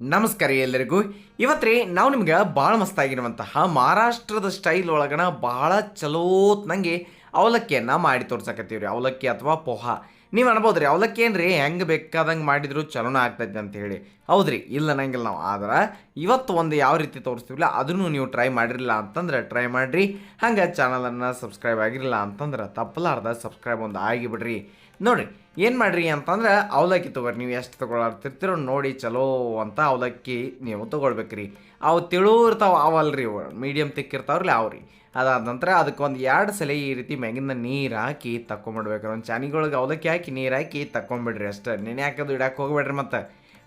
ನಮಸ್ಕಾರ ಎಲ್ಲರಿಗೂ. ಇವತ್ತು ರೀ ನಾವು ನಿಮ್ಗೆ ಭಾಳ ಮಸ್ತಾಗಿರುವಂತಹ ಮಹಾರಾಷ್ಟ್ರದ ಸ್ಟೈಲ್ ಒಳಗಣ ಭಾಳ ಚಲೋತ್ ನಂಗೆ ಅವಲಕ್ಕಿಯನ್ನು ಮಾಡಿ ತೋರ್ಸಕತ್ತೀವಿ ರೀ ಅವಲಕ್ಕಿ ಅಥವಾ ಪೋಹ. ನೀವು ಅನ್ಬೋದು ರೀ ಅವಲಕ್ಕಿ ಏನ್ರಿ ಹೆಂಗೆ ಬೇಕಾದಂಗೆ ಮಾಡಿದ್ರು ಚಲೋನ ಆಗ್ತೈತೆ ಅಂತ ಹೇಳಿ. ಹೌದ್ರಿ, ಇಲ್ಲ ನಂಗಿಲ್ಲ ನಾವು. ಆದ್ರೆ ಇವತ್ತು ಒಂದು ಯಾವ ರೀತಿ ತೋರಿಸ್ತೀವಿಲ್ಲ ಅದನ್ನು ನೀವು ಟ್ರೈ ಮಾಡಿರಲಿಲ್ಲ ಅಂತಂದ್ರೆ ಟ್ರೈ ಮಾಡಿರಿ. ಹಂಗೆ ಚಾನಲನ್ನು ಸಬ್ಸ್ಕ್ರೈಬ್ ಆಗಿರಲಿಲ್ಲ ಅಂತಂದ್ರೆ ತಪ್ಪಲಾರ್ದ ಸಬ್ಸ್ಕ್ರೈಬ್ ಒಂದು ಆಗಿಬಿಡ್ರಿ. ನೋಡ್ರಿ ಏನು ಮಾಡ್ರಿ ಅಂತಂದ್ರೆ ಅವಲಕ್ಕಿ ತೊಗೊರಿ. ನೀವು ಎಷ್ಟು ತೊಗೊಳತ್ತಿರ್ತೀರೋ ನೋಡಿ ಚಲೋ ಅಂತ ಅವಲಕ್ಕಿ ನೀವು ತೊಗೊಳ್ಬೇಕ್ರಿ. ಅವು ತಿಳು ಇರ್ತಾವೆ, ಅವಲ್ರಿ ಮೀಡಿಯಮ್ ತಿಕ್ಕಿರ್ತಾವ್ರಲ್ಲ ಅವ್ರಿ. ಅದಾದ ನಂತರ ಅದಕ್ಕೆ ಒಂದು ಎರಡು ಸಲ ಈ ರೀತಿ ಮ್ಯಾಗಿಂದ ನೀರು ಹಾಕಿ ತಕ್ಕೊಂಬಿಡ್ಬೇಕ್ರಿ ಒಂದು ಚಾನಿಗಳಿಗೆ ಅವಲಕ್ಕಿ ಹಾಕಿ ನೀರು ಹಾಕಿ ತಕೊಂಬಿಡ್ರಿ ಅಷ್ಟೇ. ನೆನೆ ಹಾಕೋದು ಇಡಕ್ಕೆ ಹೋಗ್ಬೇಡ್ರಿ ಮತ್ತೆ.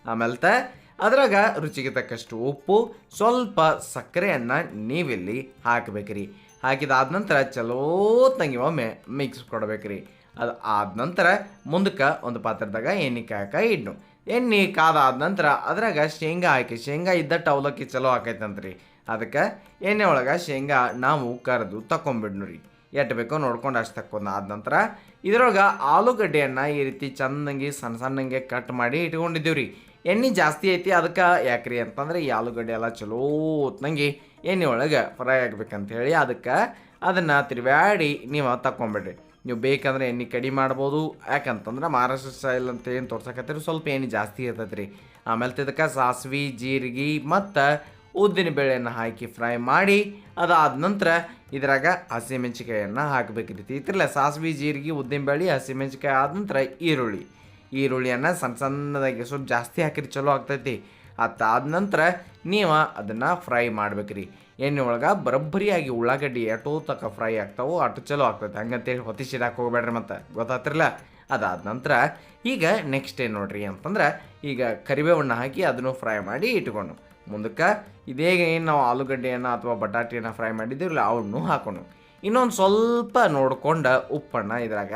ಆಮೇಲೆ ಅದ್ರಾಗ ರುಚಿಗೆ ತಕ್ಕಷ್ಟು ಉಪ್ಪು, ಸ್ವಲ್ಪ ಸಕ್ಕರೆಯನ್ನು ನೀವಿಲ್ಲಿ ಹಾಕಬೇಕ್ರಿ. ಹಾಕಿದಾದ ನಂತರ ಚಲೋತ್ನಂಗೆ ಒಮ್ಮೆ ಮಿಕ್ಸ್ ಕೊಡ್ಬೇಕ್ರಿ. ಅದು ಆದ ನಂತರ ಮುಂದಕ್ಕೆ ಒಂದು ಪಾತ್ರದಾಗ ಎಣ್ಣೆ ಕಾಯಕ ಇಡ್ನು. ಎಣ್ಣೆ ಕಾದಾದ ನಂತರ ಅದ್ರಾಗ ಶೇಂಗಾ ಹಾಕಿ, ಶೇಂಗಾ ಇದ್ದ ಅವಲಕ್ಕಿ ಚಲೋ ಆಕೈತಂತ್ರಿ. ಅದಕ್ಕೆ ಎಣ್ಣೆ ಒಳಗೆ ಶೇಂಗಾ ನಾವು ಕರೆದು ತಕೊಂಬಿಡ್ನು ರೀ ಎಟ್ಟು ಬೇಕೋ ನೋಡ್ಕೊಂಡು ಅಷ್ಟು ತಕ್ಕೊಂಡು ಆದ ನಂತರ ಇದ್ರೊಳಗೆ ಆಲೂಗಡ್ಡೆಯನ್ನು ಈ ರೀತಿ ಚಂದಂಗೆ ಸಣ್ಣ ಸಣ್ಣಂಗೆ ಕಟ್ ಮಾಡಿ ಇಟ್ಕೊಂಡಿದ್ದೀವಿ ರೀ ಎಣ್ಣೆ ಜಾಸ್ತಿ ಐತಿ ಅದಕ್ಕೆ ಯಾಕ್ರಿ ಅಂತಂದ್ರೆ ಈ ಆಲೂಗಡ್ಡೆ ಎಲ್ಲ ಚಲೋ ಹೊತ್ನಂಗೆ ಎಣ್ಣೆ ಒಳಗೆ ಫ್ರೈ ಹೇಳಿ ಅದಕ್ಕೆ ಅದನ್ನು ತಿರುವಾಡಿ ನೀವು ತಕ್ಕೊಂಬಿಡ್ರಿ. ನೀವು ಬೇಕಂದ್ರೆ ಎಣ್ಣೆ ಕಡಿಮೆ ಮಾಡ್ಬೋದು, ಯಾಕಂತಂದ್ರೆ ಮಹಾರಾಷ್ಟ್ರ ಸ್ಟೈಲ್ ಅಂತ ಏನು ತೋರ್ಸಕತ್ತೀರಿ ಸ್ವಲ್ಪ ಎಣ್ಣೆ ಜಾಸ್ತಿ ಇರ್ತೈತೆ ರೀ ಆಮೇಲೆ ಇದಕ್ಕೆ ಸಾಸ್ವೆ, ಜೀರಿಗೆ ಮತ್ತು ಉದ್ದಿನ ಬೇಳೆಯನ್ನು ಹಾಕಿ ಫ್ರೈ ಮಾಡಿ, ಅದಾದ ನಂತರ ಇದ್ರಾಗ ಹಸಿಮೆಣ್ಸಿಕಾಯನ್ನು ಹಾಕಬೇಕು ರೀತಿ ಇದ್ರಲ್ಲ ಸಾಸ್ವಿ, ಜೀರಿಗೆ, ಉದ್ದಿನ ಬೇಳೆ ಹಸಿಮೆಣ್ಸಿಕಾಯಿ ಆದ ನಂತರ ಈರುಳ್ಳಿ. ಈರುಳ್ಳಿಯನ್ನು ಸಣ್ಣ ಸಣ್ಣದಾಗಿ ಸ್ವಲ್ಪ ಜಾಸ್ತಿ ಹಾಕಿರಿ ಚಲೋ ಆಗ್ತೈತಿ. ಅದಾದ ನಂತರ ನೀವು ಅದನ್ನು ಫ್ರೈ ಮಾಡ್ಬೇಕ್ರಿ. ಎಣ್ಣೆ ಒಳಗೆ ಬರೋಬ್ಬರಿಯಾಗಿ ಉಳ್ಳಾಗಡ್ಡಿ ಎಟೋ ತಕ ಫ್ರೈ ಆಗ್ತಾವೋ ಅಷ್ಟು ಚಲೋ ಆಗ್ತೈತೆ ಹಂಗಂತೇಳಿ ಹೊತ್ತಿಸಿಡಕ್ಕೆ ಹೋಗ್ಬೇಡ್ರಿ ಮತ್ತೆ. ಗೊತ್ತಾತ್ರಲ್ಲ ಅದಾದ ನಂತರ ಈಗ ನೆಕ್ಸ್ಟ್ ಏನು ನೋಡ್ರಿ ಅಂತಂದ್ರೆ ಈಗ ಕರಿಬೇವನ್ನು ಹಾಕಿ ಅದನ್ನು ಫ್ರೈ ಮಾಡಿ ಇಟ್ಕೊಂಡು ಮುಂದಕ್ಕೆ ಇದೇ ಏನು ನಾವು ಆಲೂಗಡ್ಡೆಯನ್ನು ಅಥವಾ ಬಟಾಟೆಯನ್ನು ಫ್ರೈ ಮಾಡಿದ್ದೀವಲ್ಲ ಅವನ್ನು ಹಾಕೊಂಡು ಇನ್ನೊಂದು ಸ್ವಲ್ಪ ನೋಡ್ಕೊಂಡು ಉಪ್ಪನ್ನು ಇದ್ರಾಗ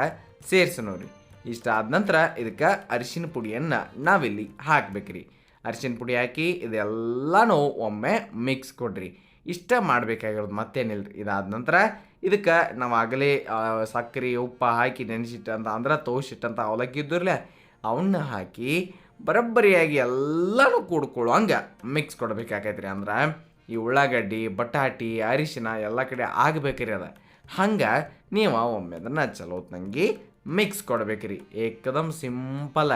ಸೇರಿಸೋಣ ರೀ ಇಷ್ಟ ಆದ ನಂತರ ಇದಕ್ಕೆ ಅರಿಶಿನ ಪುಡಿಯನ್ನು ನಾವಿಲ್ಲಿ ಹಾಕ್ಬೇಕ್ರಿ. ಅರಿಶಿನ ಪುಡಿ ಹಾಕಿ ಇದೆಲ್ಲನೂ ಒಮ್ಮೆ ಮಿಕ್ಸ್ ಕೊಡ್ರಿ. ಇಷ್ಟ ಮಾಡಬೇಕಾಗಿರೋದು ಮತ್ತೇನಿಲ್ಲ ರೀ ಇದಾದ ನಂತರ ಇದಕ್ಕೆ ನಾವು ಆಗಲೇ ಸಕ್ಕರೆ, ಉಪ್ಪು ಹಾಕಿ ನೆನೆಸಿಟ್ಟಂತ, ಅಂದ್ರೆ ತೋಸಿಟ್ಟಂತ ಅವಲಕ್ಕಿ ಇದ್ದಿರಲಿ, ಅವನ್ನ ಹಾಕಿ ಬರಬ್ಬರಿಯಾಗಿ ಎಲ್ಲನೂ ಕೂಡ್ಕೊಳ್ಳೋ ಹಂಗೆ ಮಿಕ್ಸ್ ಕೊಡ್ಬೇಕಾಗೈತೆ ಅಂದ್ರೆ ಈ ಉಳ್ಳಾಗಡ್ಡಿ, ಬಟಾಟಿ, ಅರಿಶಿನ ಎಲ್ಲ ಕಡೆ ಆಗ್ಬೇಕ್ರಿ ಅದ. ಹಂಗೆ ನೀವು ಒಮ್ಮೆ ಅದನ್ನು ಚಲೋತ್ನಂಗೆ ಮಿಕ್ಸ್ ಕೊಡ್ಬೇಕ್ರಿ. ಏಕದಮ್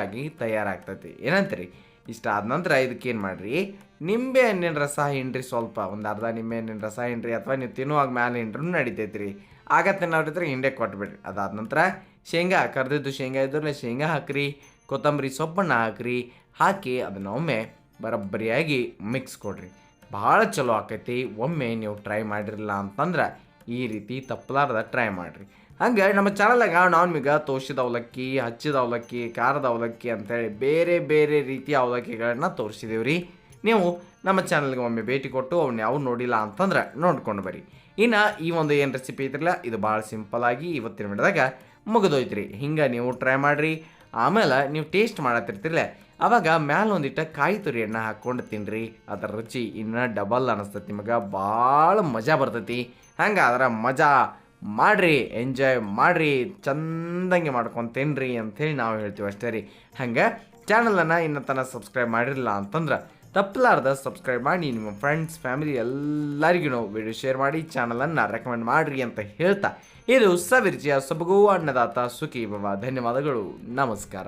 ಆಗಿ ತಯಾರಾಗ್ತೈತಿ. ಏನಂತೀರಿ? ಇಷ್ಟ ಆದ ನಂತರ ಇದಕ್ಕೇನು ಮಾಡಿರಿ? ನಿಂಬೆ ಹಣ್ಣಿನ ರಸ ಹಿಂಡ್ರಿ ಸ್ವಲ್ಪ. ಒಂದು ಅರ್ಧ ನಿಂಬೆ ಹಣ್ಣಿನ ರಸ ಹಿಂಡ್ರಿ ಅಥವಾ ನೀವು ತಿನ್ನುವಾಗ ಮ್ಯಾಲೆ ಹಿಂಡ್ರೂ ನಡೀತೈತಿ ರೀ ಆಗ ತಿನ್ನೋರಿದ್ರೆ ಹಿಂಡೆ ಕೊಟ್ಬಿಡ್ರಿ. ಅದಾದ ನಂತರ ಶೇಂಗಾ ಕರೆದಿದ್ದು ಶೇಂಗಾ ಇದ್ರಲ್ಲೇ ಶೇಂಗಾ ಹಾಕ್ರಿ. ಕೊತ್ತಂಬರಿ ಸೊಪ್ಪನ್ನು ಹಾಕ್ರಿ. ಹಾಕಿ ಅದನ್ನ ಒಮ್ಮೆ ಬರೋಬ್ಬರಿಯಾಗಿ ಮಿಕ್ಸ್ ಕೊಡ್ರಿ. ಭಾಳ ಚಲೋ ಆಕೈತಿ. ಒಮ್ಮೆ ನೀವು ಟ್ರೈ ಮಾಡಿರಲಿಲ್ಲ ಅಂತಂದ್ರೆ ಈ ರೀತಿ ತಪ್ಪಲಾರ್ದ ಟ್ರೈ ಮಾಡಿರಿ. ಹಂಗೆ ನಮ್ಮ ಚಾನಲ್ದಾಗ ನಾವು ನಿಮಗೆ ತೋರಿಸಿದ ಅವಲಕ್ಕಿ, ಹಚ್ಚಿದ ಅವಲಕ್ಕಿ, ಖಾರದ ಅವಲಕ್ಕಿ ಅಂತೇಳಿ ಬೇರೆ ಬೇರೆ ರೀತಿಯ ಅವಲಕ್ಕಿಗಳನ್ನ ತೋರಿಸಿದ್ದೀವಿ ರೀ. ನೀವು ನಮ್ಮ ಚಾನಲ್ಗೆ ಒಮ್ಮೆ ಭೇಟಿ ಕೊಟ್ಟು ಅವನ್ನ ಯಾವ ನೋಡಿಲ್ಲ ಅಂತಂದ್ರೆ ನೋಡ್ಕೊಂಡು ಬರ್ರಿ ಇನ್ನು ಈ ಒಂದು ಏನು ರೆಸಿಪಿ ಇದ್ರಲ್ಲ, ಇದು ಭಾಳ ಸಿಂಪಲಾಗಿ ಇವತ್ತಿನ ವಿಡಿಯೋದಾಗ ಮುಗಿದೋಯ್ತು ಹಿಂಗೆ ನೀವು ಟ್ರೈ ಮಾಡಿರಿ. ಆಮೇಲೆ ನೀವು ಟೇಸ್ಟ್ ಮಾಡತ್ತಿರ್ತಿರಲ್ಲ ಅವಾಗ ಮ್ಯಾಲ ಒಂದಿಟ್ಟ ಕಾಯಿ ತುರಿಯನ್ನು ಹಾಕ್ಕೊಂಡು ತಿನ್ನಿರಿ ಅದರ ರುಚಿ ಇನ್ನೂ ಡಬಲ್ ಅನಿಸ್ತೈತಿ ನಿಮಗೆ, ಭಾಳ ಮಜಾ ಬರ್ತೈತಿ. ಹಂಗೆ ಅದರ ಮಜಾ. ಮಾಡ್ರಿ ಎಂಜಾಯ್ ಮಾಡ್ರಿ, ಚಂದಂಗೆ ತಿನ್ರಿ ಅಂಥೇಳಿ ನಾವು ಹೇಳ್ತೀವಿ ಅಷ್ಟೇ ರೀ. ಹಂಗೆ ಚಾನಲನ್ನು ಇನ್ನ ತನಕ ಸಬ್ಸ್ಕ್ರೈಬ್ ಮಾಡಿರಲಿಲ್ಲ ಅಂತಂದ್ರೆ ತಪ್ಪಲಾರ್ದ ಸಬ್ಸ್ಕ್ರೈಬ್ ಮಾಡಿ, ನಿಮ್ಮ ಫ್ರೆಂಡ್ಸ್ ಫ್ಯಾಮಿಲಿ ಎಲ್ಲರಿಗೂ ವಿಡಿಯೋ ಶೇರ್ ಮಾಡಿ ಚಾನಲನ್ನು ರೆಕಮೆಂಡ್ ಮಾಡಿರಿ ಅಂತ ಹೇಳ್ತಾ. ಇದು ಸವಿರ್ಜಿಯ ಸೊಬಗು ಅನ್ನದಾತ ಸುಖಿ ಬಾಬಾ ಧನ್ಯವಾದಗಳು. ನಮಸ್ಕಾರ.